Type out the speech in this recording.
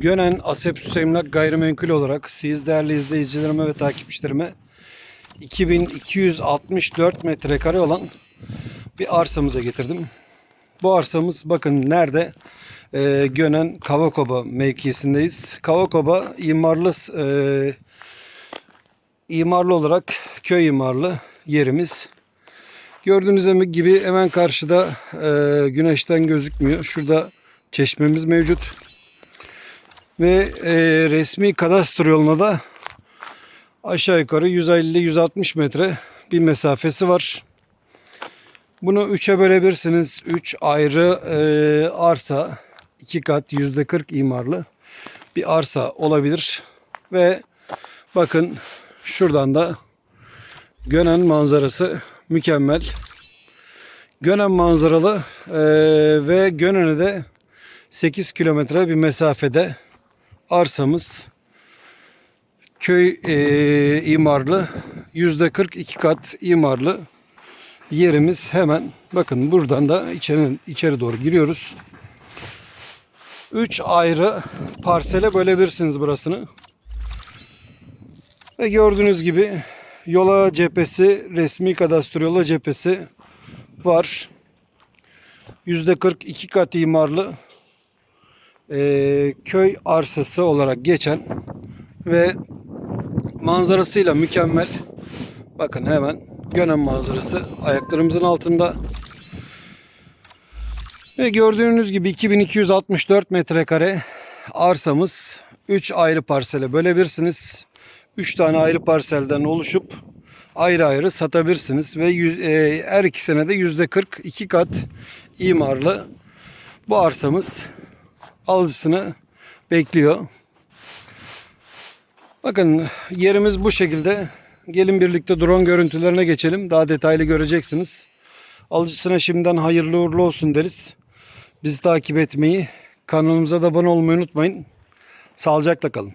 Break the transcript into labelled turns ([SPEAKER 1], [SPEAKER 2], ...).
[SPEAKER 1] Gönen Asepsus Emlak Gayrimenkul olarak siz değerli izleyicilerime ve takipçilerime 2264 metrekare olan bir arsamıza getirdim. Bu arsamız bakın nerede? Ee, Gönen Kavakoba mevkisindeyiz. Kavakoba imarlı e, imarlı olarak köy imarlı yerimiz. Gördüğünüz gibi hemen karşıda e, güneşten gözükmüyor. Şurada çeşmemiz mevcut. Ve e, resmi kadastro yoluna da aşağı yukarı 150-160 metre bir mesafesi var. Bunu 3'e bölebilirsiniz. 3 ayrı e, arsa, 2 kat %40 imarlı bir arsa olabilir. Ve bakın şuradan da Gönen manzarası mükemmel. Gönen manzaralı e, ve Gönen'e de 8 kilometre bir mesafede arsamız. Köy e, imarlı yüzde 42 kat imarlı yerimiz hemen bakın buradan da içeri, içeri doğru giriyoruz. 3 ayrı parsele bölebilirsiniz burasını. Ve gördüğünüz gibi yola cephesi, resmi kadastro yola cephesi var. %42 kat imarlı e, köy arsası olarak geçen ve manzarasıyla mükemmel. Bakın hemen Gönen manzarası ayaklarımızın altında. Ve gördüğünüz gibi 2264 metrekare arsamız 3 ayrı parsele bölebilirsiniz. 3 tane ayrı parselden oluşup ayrı ayrı satabilirsiniz ve yüz, e, her iki senede yüzde 40 iki kat imarlı bu arsamız alıcısını bekliyor. Bakın yerimiz bu şekilde. Gelin birlikte drone görüntülerine geçelim. Daha detaylı göreceksiniz. Alıcısına şimdiden hayırlı uğurlu olsun deriz. Bizi takip etmeyi, kanalımıza da abone olmayı unutmayın. Sağlıcakla kalın.